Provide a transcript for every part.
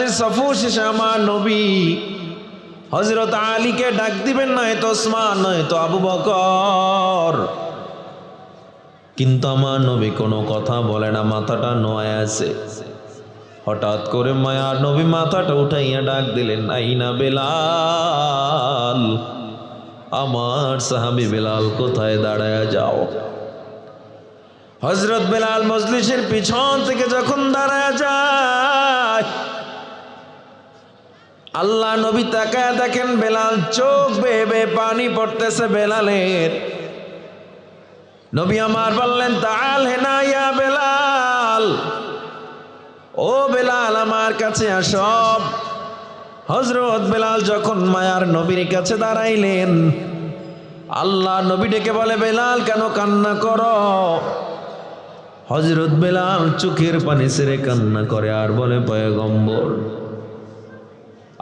মেয়েরাজের সফর শেষে আমার নবী। হজরত আলীকে ডাক দিবেন, নয় তো ওসমান, নয় তো আবু বকর। কিন্তু আমার নবী কোনো কথা বলে না, মাথাটা নয় আছে। হঠাৎ করে মায়ার নবী মাথাটা উঠাইয়া ডাক দিলেন, আইনা বেলাল, আমার সাহাবি বেলাল কোথায় দাঁড়ায় যাও? হজরত বেলাল মজলিসের পিছন থেকে যখন দাঁড়ায় যায় আল্লাহ নবী তাকায় দেখেন বেলাল চোখ বেয়ে পানি পড়তেছে বেলালের। নবী আমার বললেন, তাল হেনা ইয়া বেলাল? ও বেলাল, আমার কাছে আসব হজরত বেলাল যখন মায়ার নবীর কাছে দাঁড়াইলেন, আল্লাহ নবী ডেকে বলে, বেলাল, কেন কান্না কর? হজরত বেলাল চোখের পানি সেরে কান্না করে আর বলে, পয়গম্বর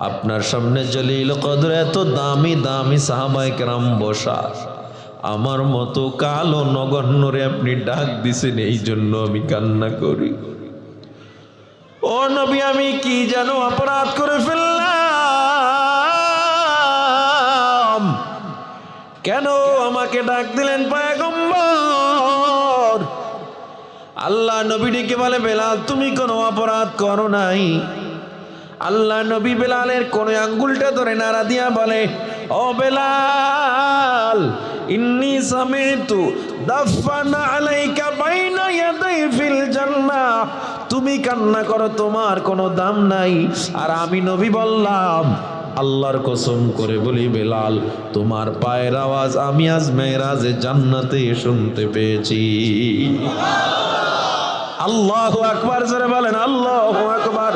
আপনার সামনে জলিল কদর এত দামি দামি সাহাবাই কেরাম বসা। আমার মতো কালো নগণ্যরে আপনি ডাক দিছেন এই জন্য আমি কান্না করি। ও নবী, আমি কি যেন অপরাধ করে ফেললাম? কেন আমাকে ডাক দিলেন আল্লাহ নবী ডেকে বলে, বেলাল, তুমি কোনো অপরাধ করো নাই। আল্লাহ নবী বেলালের কোন আঙ্গুলটা ধরে নাড়া দিয়া বলে, ও বেলাল, ইন্নি সামিতু দাফানা আলাইকা বাইনা ইয়াদাই ফিল জান্নাহ। তুমি কান্না করো, তোমার কোনো দাম নাই। আর আমি নবী বললাম, আল্লাহর কসম করে বলি বেলাল, তোমার পায়ের আওয়াজ আমি আজ মেয়েরাজে জান্নাতে শুনতে পেয়েছি। আল্লাহ আকবার, জোরে বলেন, আল্লাহ আকবার।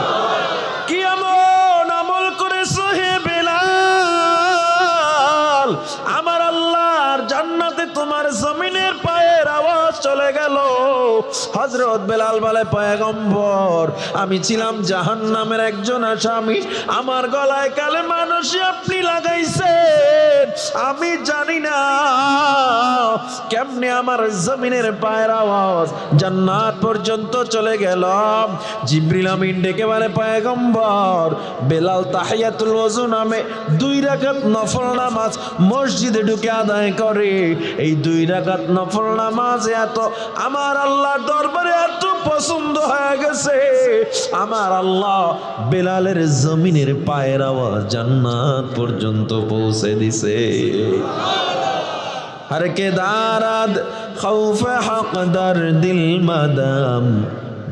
জমিনের পায়ের আওয়াজ চলে গেল। হজরত বেলাল বলে, পয়গম্বর, আমি ছিলাম জাহান নামের একজন আসামি। আমার গলায় কালে মানুষই আপনি লাগাইছেন। আমি জানি না কেমনে আমার জমিনের পায়ের আওয়াজ জান্নাত পর্যন্ত চলে গেলাম জিব্রিল আমিন ডেকে বলে, পয়গম্বর, বেলাল তাহিয়াতুল ওযু নামে দুই রাকাত নফল নামাজ মসজিদে ঢুকে আদায় করে। এই দুই রাকাত নফল নামাজ এত আমার আল্লাহর দরবারে এত পছন্দ হয়ে গেছে। আমার আল্লাহ বেলালের জমিনের পায়ের আওয়াজ জান্নাত পর্যন্ত পৌঁছে দিছে। হর কে দারাদ খৌফ হক দিল মাদাম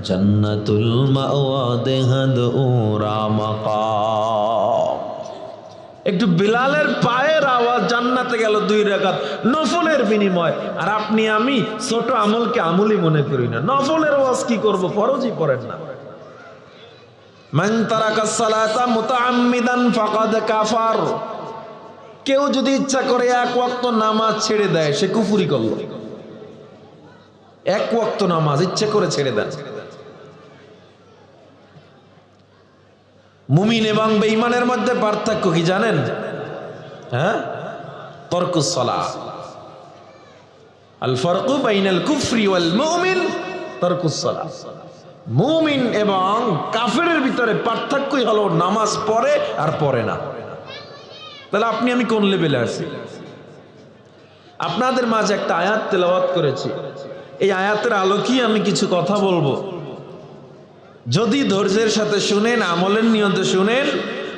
জন্নতুল মাওয়া দেহদ ও রামকা একটু বিলালের পায়ের আওয়াজ জান্নাতে গেল দুই রাকাত নফলের বিনিময়। আর আপনি, আমি ছোট আমলকে আমলই মনে করি না। নফলের আওয়াজ কি করব? ফরজই পড়েন না। কেউ যদি ইচ্ছা করে এক ওয়াক্ত নামাজ ছেড়ে দেয়, সে কুফুরি করল। এক ওয়াক্ত নামাজ ইচ্ছে করে ছেড়ে দেন। মুমিন এবং বেঈমানের মধ্যে পার্থক্য কি জানেন? হ্যাঁ? তর্কুসলা আল ফরকু বাইনাল কুফরি ওয়াল মুমিন তর্কুসলা মুমিন এবং কাফেরের ভিতরে পার্থক্যই হলো নামাজ পড়ে আর পড়ে না। তাহলে আপনি আমি কোন লেভেলে আছি? আপনাদের মাঝে একটা আয়াত তেলাওয়াত করেছি। এই আয়াতের আলোকেই আমি কিছু কথা বলব। যদি ধৈর্যের সাথে শুনেন, আমলের নিয়তে শুনেন,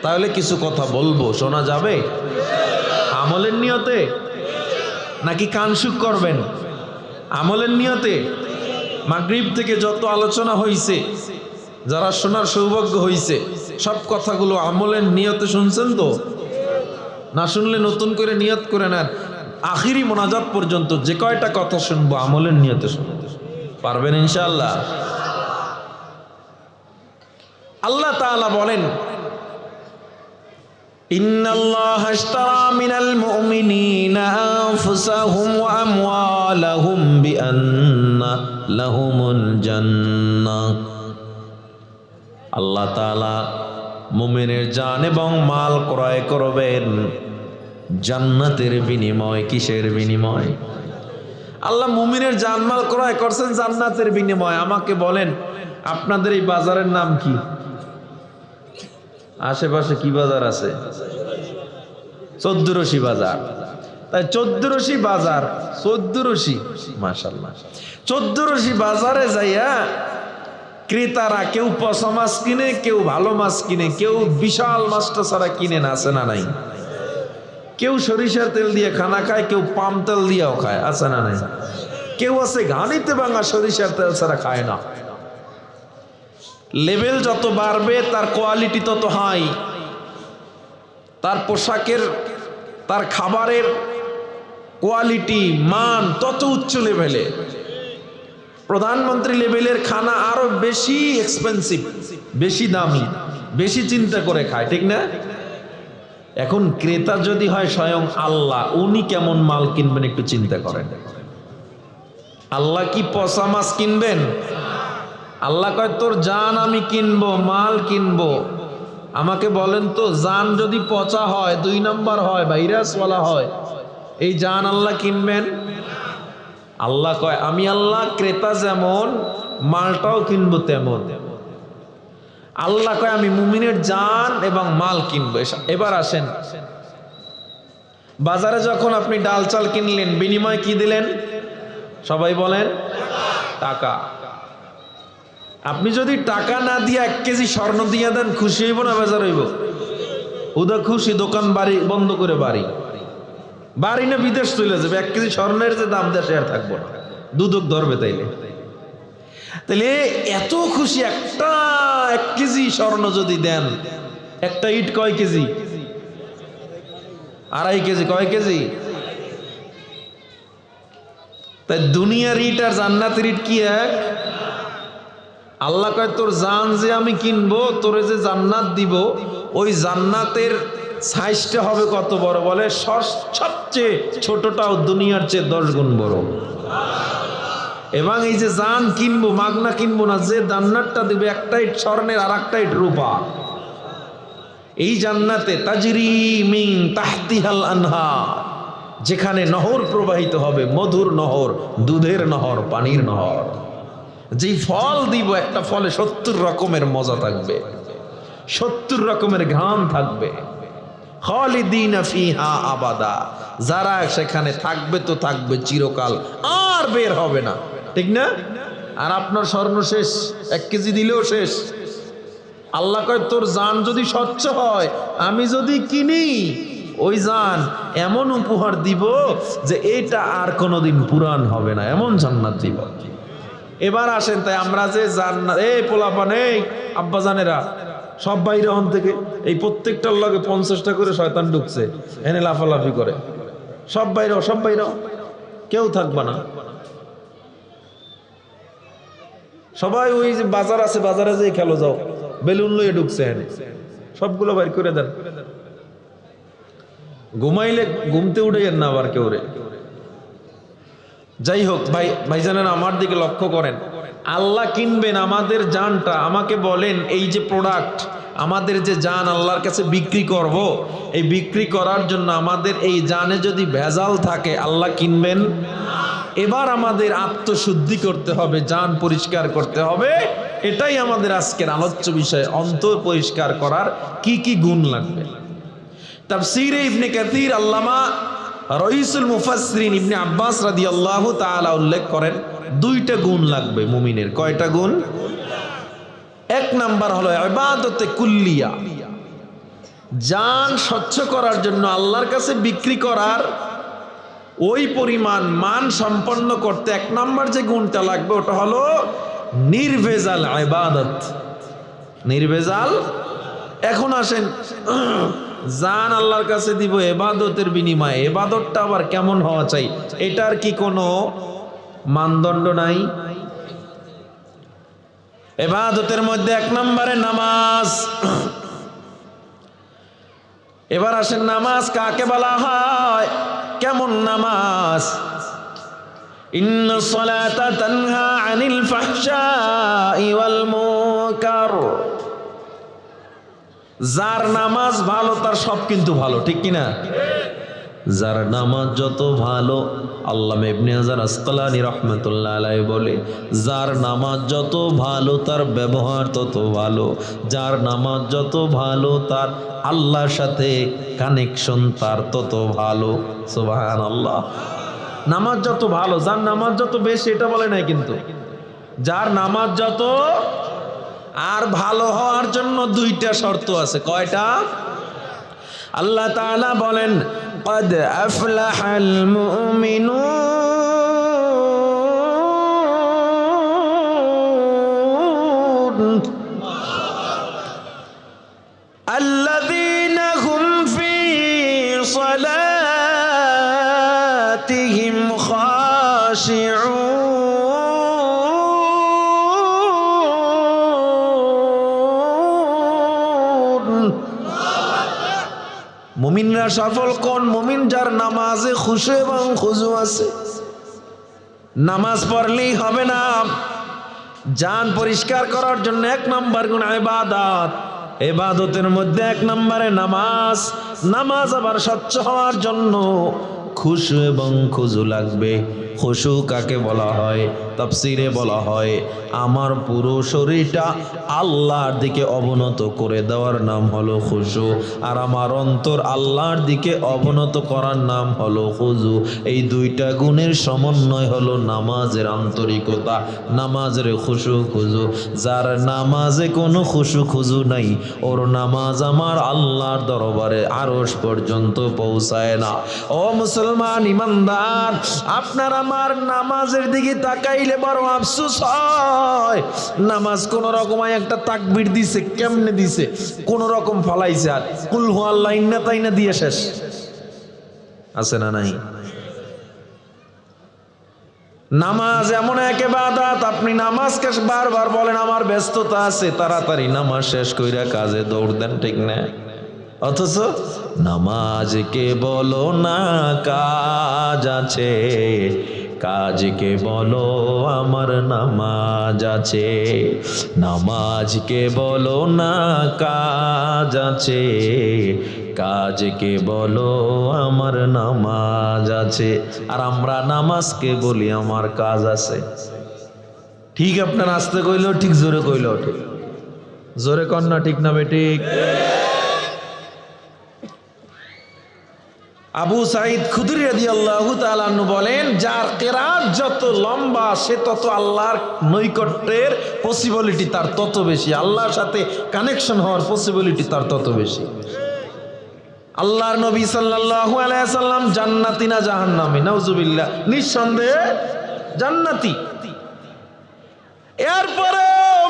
তাহলে কিছু কথা বলব। শোনা যাবে? আমলের নিয়তে? নাকি কানসুক করবেন? আমলের নিয়তে? মাগরিব থেকে যত আলোচনা হইছে, যারা শোনার সৌভাগ্য হইছে, সব কথাগুলো আমলের নিয়তে শুনছেন তো? না শুনলে নতুন করে নিয়ত করে নেন। আখিরি মোনাজাত পর্যন্ত যে কয়টা কথা শুনব, আমলের নিয়তে শুনব। পারবেন ইনশাল্লাহ আল্লাহ তাআলা বলেন إن الله اشترى من المؤمنين أنفسهم وأموالهم بأن لهم الجنة আল্লাহ তাআলা মুমিনের জান এবং মাল ক্রয় করবেন জান্নাতের বিনিময় কিসের বিনিময় আল্লাহ মুমিনের জানমাল ক্রয় করছেন জান্নাতের বিনিময় আমাকে বলেন আপনাদের এই বাজারের নাম কি আশেপাশে কি বাজার আছে? চোদ্দরশি বাজার। তাই চোদ্দরশি বাজার, চোদ্দরশি মাশাল্লাহ চোদ্দরশি বাজারে যাইয়া ক্রেতারা কেউ পচা মাছ কিনে, কেউ ভালো মাছ কিনে, কেউ বিশাল মাছটা ছাড়া কিনে না, আছে না নাই? কেউ সরিষার তেল দিয়ে খানা খায়, কেউ পাম তেল দিয়েও খায়, আছে না নাই? কেউ আছে ঘানিতে ভাঙা সরিষার তেল ছাড়া খায় না। লেভেল যত বাড়বে, তার কোয়ালিটি তত হাই। তার পোশাকের, তার খাবারের কোয়ালিটি, মান তত উচ্চ লেভেলে। প্রধানমন্ত্রী লেভেলের খানা আরও বেশি এক্সপেন্সিভ বেশি দামি, বেশি চিন্তা করে খায়, ঠিক না? এখন ক্রেতা যদি হয় স্বয়ং আল্লাহ, উনি কেমন মাল কিনবেন একটু চিন্তা করেন। আল্লাহ কি পচা মাছ কিনবেন? আল্লাহ কয়, তোর জান আমি কিনবো, মাল কিনবো। আমাকে বলেন তো, জান যদি পচা হয়, দুই নাম্বার হয় ভাইরাসওয়ালা হয়, এই জান আল্লাহ কিনবেন? আল্লাহ কয়, আমি আল্লাহ ক্রেতা যেমন, মালটাও কিনবো তেমন। আল্লাহ কয়, আমি মুমিনের জান এবং মাল কিনবো। এবার আসেন। বাজারে যখন আপনি ডাল চাল কিনলেন, বিনিময় কি দিলেন? সবাই বলেন, টাকা। আপনি যদি টাকা না দিয়ে এক কেজি স্বর্ণ দিয়ে দেন, খুশি হইব না বেজার হইব? উদা খুশি, দোকান, বাড়ি, বন্ধ করে বাড়ি। বাড়ি না বিদেশ চলে যাবে, এক কেজি স্বর্ণের যে দাম দেশে আর থাকব না। দুদক ধরবে তাইলে। তাহলে এত খুশি একটা এক কেজি স্বর্ণ যদি দেন, একটা ইট কয় কেজি? আড়াই কেজি কয় কেজি? তাই দুনিয়ার ইট আর জান্নাতের ইট কি এক? আল্লাহ কয়, তোর জান যে আমি কিনবো, তোরে যে জান্নাত দিব, ওই জান্নাতের সাইজটা হবে কত বড়? বলে সবচেয়ে ছোটটাও দুনিয়ার চেয়ে দশ গুণ বড়। এবং এই যে জান কিনবো, মাগনা কিনবো না, যে জান্নাতটা দিবে একটা ইট স্বর্ণের আর একটা ইট রূপা। এই জান্নাতে তাজরি মিং তাহতিহাল আনহা যেখানে নহর প্রবাহিত হবে, মধুর নহর, দুধের নহর, পানির নহর। যেই ফল দিব, একটা ফলে সত্তর রকমের মজা থাকবে। সত্তর রকমের ঘাম থাকবে। আবাদা। যারা সেখানে থাকবে তো থাকবে চিরকাল, আর বের হবে না। ঠিক না? আর আপনার স্বর্ণ শেষ, এক কেজি দিলেও শেষ। আল্লাহ কয়, তোর জান যদি স্বচ্ছ হয়, আমি যদি কিনি, ওই জান এমন উপহার দিব যে এটা আর কোনোদিন পুরান হবে না, এমন জান্নাত দিব। এবার আসেন, তাই আমরা যে জান্নাত এই পোলাপান, এই আব্বা জানেরা সব বাইরে হন থেকে এই প্রত্যেকটার লগে পঞ্চাশটা করে শয়তান ঢুকছে, এনে লাফালাফি করে। সব বাইরে সব বাইরে কেউ থাকবে না। সবাই ওই যে বাজার আছে, বাজারে যে খেলো, যাও। বেলুন লইয়ে ঢুকছে এনে। সবগুলো বাইর করে দেন। ঘুমাইলে ঘুমতে উঠে না আবার কেউ রে। যাই হোক ভাই, ভাইজানেরা আমার দিকে লক্ষ্য করেন। আল্লাহ কিনবেন আমাদের জানটা, আমাকে বলেন এই যে প্রোডাক্ট আমাদের যে জান আল্লাহর কাছে বিক্রি করব, এই বিক্রি করার জন্য আমাদের এই জানে যদি ভেজাল থাকে, আল্লাহ কিনবেন? এবার আমাদের আত্মশুদ্ধি করতে হবে, জান পরিষ্কার করতে হবে। এটাই আমাদের আজকের আলোচ্য বিষয়, অন্তর পরিষ্কার করার কি কি গুণ লাগবে। তাফসিরে ইবনে কাথির আল্লামা রইসুল মুফাসরিন ইবনে আব্বাস রাদিয়াল্লাহু তাআলা উল্লেখ করেন, দুইটা গুণ লাগবে মুমিনের। কয়টা গুণ? এক নাম্বার হলো ইবাদতে কুল্লিয়া। জান স্বচ্ছ করার জন্য আল্লাহর কাছে বিক্রি করার ওই পরিমাণ মান সম্পন্ন করতে এক নাম্বার যে গুণটা লাগবে, ওটা হলো নির্ভেজাল ইবাদত। নির্ভেজাল? এখন আসেন জান আল্লাহর কাছে দিব এবাদতের বিনিময়ে। এবাদতটা আবার কেমন হওয়া চাই? এটার কি কোনো মানদণ্ড নাই? এবাদতের মধ্যে এক নম্বরে নামাজ। এবার আসেন নামাজ কাকে বলা হয়? কেমন নামাজ? ইন্ন তানহা আনিল ফাহশাই ওয়াল মুনকার। যার নামাজ ভালো, তার সব কিন্তু ভালো, ঠিক কিনা? যার নামাজ যত ভালো, আল্লাহ ইবনে হাজার আসকালানি রহমতুল্লাহ আলাই বলে, যার নামাজ যত ভালো, তার ব্যবহার তত ভালো, যার নামাজ যত ভালো, তার আল্লাহর সাথে কানেকশন তার তত ভালো সুবাহান আল্লাহ নামাজ যত ভালো, যার নামাজ যত বেশি, এটা বলে নাই কিন্তু, যার নামাজ যত আর ভালো হওয়ার জন্য দুইটা শর্ত আছে কয়টা আল্লাহ তাআলা বলেন قد أفلح المؤمنون মুমিনরা সফল কোন? মুমিন যার নামাজে খুশু এবং খুজু আছে। নামাজ পড়লেই হবে না। জান পরিষ্কার করার জন্য এক নম্বর গুণ এবাদাত এবাদতের মধ্যে এক নম্বরে নামাজ। নামাজ আবার স্বচ্ছ হওয়ার জন্য খুশু এবং খুজু লাগবে। খুশু কাকে বলা হয়? তাফসিরে বলা হয়, আমার পুরো শরীরটা আল্লাহর দিকে অবনত করে দেওয়ার নাম হলো খুশু, আর আমার অন্তর আল্লাহর দিকে অবনত করার নাম হলো খুজু এই দুইটা গুণের সমন্বয় হলো নামাজের আন্তরিকতা, নামাজের খুশু খুজু। যার নামাজে কোনো খুশু খুজু নাই, ওর নামাজ আমার আল্লাহর দরবারে আরস পর্যন্ত পৌঁছায় না। ও মুসলমান ইমানদার, আপনার আমার নামাজের দিকে তাকাইলে বড় আফসোস হয়। নামাজ কোন রকম একটা তাকবির দিছে, কেমনে দিছে? কোন রকম ফালাইছে আর। কুল হু আল্লাহ ইন্না তাইনা দিয়ে শেষ। আছে না নাই? নামাজ এমন এক এবাদাত আপনি নামাজকে বারবার বলেন, আমার ব্যস্ততা আছে, তাড়াতাড়ি নামাজ শেষ কইরা কাজে দৌড় দেন, ঠিক না? অথচ নামাজকে বলো না, কাজ আছে। কাজকে বলো, আমার নামাজ আছে। নামাজকে বলো, না কাজ আছে। কাজকে বলো, আমার নামাজ আছে। আর আমরা নামাজকে বলি, আমার কাজ আছে। ঠিক আপনার আসতে কইলেও ঠিক জোরে কইলেও ঠিক। জোরে না, ঠিক না বেঠিক আবু সাইদ খুদরি রাদি আল্লাহ বলেন, যার কেরাত যত লম্বা, সে তত আল্লাহর নৈকট্যের পসিবিলিটি তার তত বেশি। আল্লাহর সাথে কানেকশন হওয়ার পসিবিলিটি তার তত বেশি। আল্লাহর নবী সাল্লাল্লাহু আলাইহি সাল্লাম জান্নাতি না জাহান্নামী? নাউজুবিল্লাহ। নিঃসন্দেহে জান্নাতি। এরপরে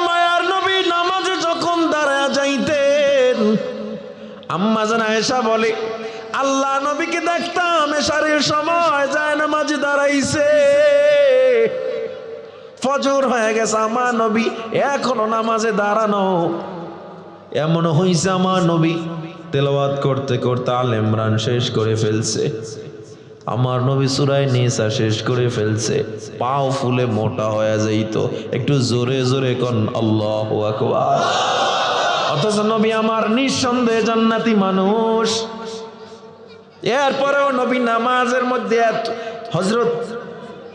মায়ার নবী নামাজে যখন দাঁড়ায় যাইতেন, আম্মা জান আয়েশা বলে আল্লাহ নবীকে দেখতাম এসারের সময় যায় নামাজে দাঁড়াইছে। ফজর হয়ে গেছে, আমার নবী এখনও নামাজে দাঁড়ানো। এমন হইছে আমার নবী, তেলাওয়াত করতে করতে আল ইমরান শেষ করে ফেলছে। আমার নবী সুরাই নিসা শেষ করে ফেলছে, পাও ফুলে মোটা হয়ে যাইত। একটু জোরে জোরে কন, আল্লাহ আকবার। অথচ নবী আমার নিঃসন্দেহে জান্নাতি মানুষ। এরপরেও নবী নামাজের মধ্যে হজরত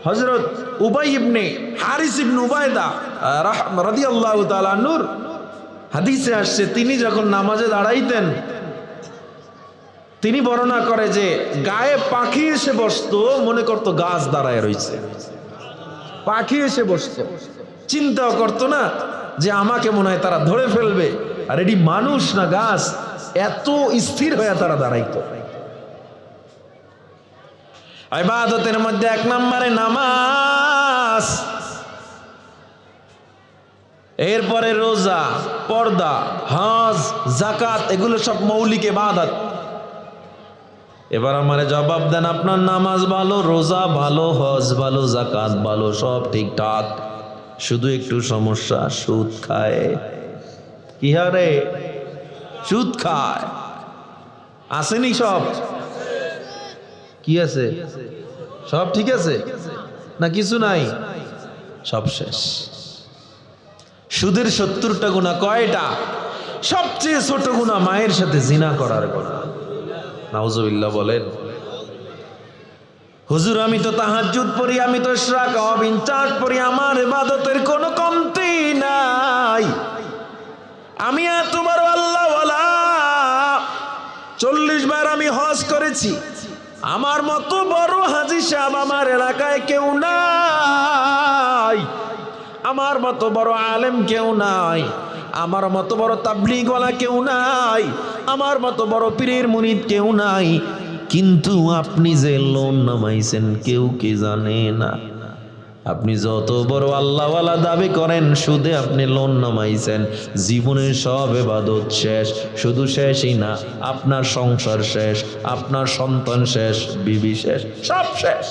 হজরত উবাই ইবনে হারিস ইবনে উবায়দা রাদিয়াল্লাহু তাআলা নূর হাদিসে আসছে, তিনি যখন নামাজে দাঁড়াইতেন, তিনি বর্ণনা করে যে গায়ে পাখি এসে বসতো, মনে করতো গাছ দাঁড়ায় রইছে। পাখি এসে বসতো। চিন্তাও করতো না যে আমাকে মনে হয় তারা ধরে ফেলবে। আর এটি মানুষ না গাছ, এত স্থির হয়ে তারা দাঁড়াইতো। ইবাদতের মধ্যে এক নম্বরে নামাজ। এরপরে রোজা, পর্দা, হজ জাকাত এগুলো সব মৌলিক ইবাদত। এবার আমারে জবাব দেন, আপনার নামাজ ভালো, রোজা ভালো, হজ ভালো জাকাত ভালো, সব ঠিকঠাক। শুধু একটু সমস্যা, সুদ খায়। কি হারে? সুদ খায়। আসেনি সব? কি আছে? সব ঠিক আছে? না কিছু নাই? সব শেষ। সুদের সত্তরটা গুণা কয়টা? সবচেয়ে ছোট গুণা মায়ের সাথে জিনা করার গুণা। নাউজুবিল্লাহ বলেন, হুজুর, আমি তো তাহাজ্জুদ পড়ি, আমি তো শ্রাক অবিনচাস পড়ি, আমার ইবাদতের কোনো কমতি নাই। আমি বড় আল্লাহওয়ালা। চল্লিশ বার আমি হজ করেছি আমার মতো বড় হাজি সাহেব আমার এলাকায় কেউ নাই। আমার মতো বড় আলেম কেউ নাই। আমার মতো বড় তাবলিগওয়ালা কেউ নাই। আমার মতো বড় পীরের মুরিদ কেউ নাই। কিন্তু আপনি যে লোন নামাইছেন, কেউ কি জানে না? আপনি যত বড় আল্লাহওয়ালা দাবি করেন, সুদে আপনি লোন নামাইছেন। জীবনের সব এবাদত শেষ, শুধু শেষই না, আপনার সংসার শেষ, আপনার সন্তান শেষ, বিবি শেষ, সব শেষ।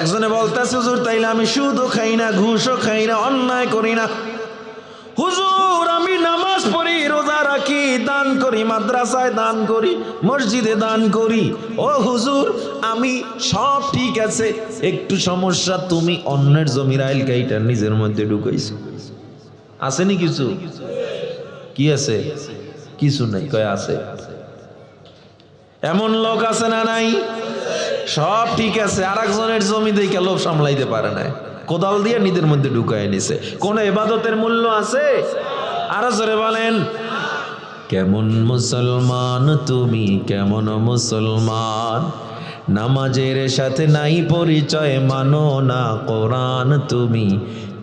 একজনে বলতেছে, হুজুর, তাইলে আমি সুদও খাই না, ঘুষও খাই না, অন্যায় করি না। হুজুর, আমি নামাজ পড়ি রাখি দান করি? মাদ্রাসায় দান করি? মসজিদে দান করি? ও হুজুর, আমি সব ঠিক আছে। একটু সমস্যা, তুমি অন্যের জমির আইল কাইটা নিজের মধ্যে ঢুকাইছো। আসেনি কিছু? কি আছে? কিছু নাই। কয় আছে? এমন লোক আছে না নাই? সব ঠিক আছে। আর একজনের জমি দেখে লোভ সামলাইতে পারে না কোদাল দিয়ে নিজের মধ্যে ঢুকায় নিছে। কোন এবাদতের মূল্য আছে? আরও জোরে বলেন। কেমন মুসলমান, তুমি কেমন মুসলমান? নামাজের সাথে নাই পরিচয়, মানো না কোরআন, তুমি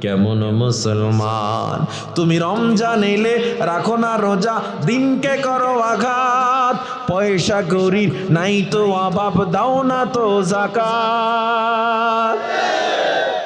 কেমন মুসলমান? তুমি রমজান এলে রাখো না রোজা, দিনকে করো আঘাত। পয়সা করি নাই তো অভাব, দাও না তো জাকাত।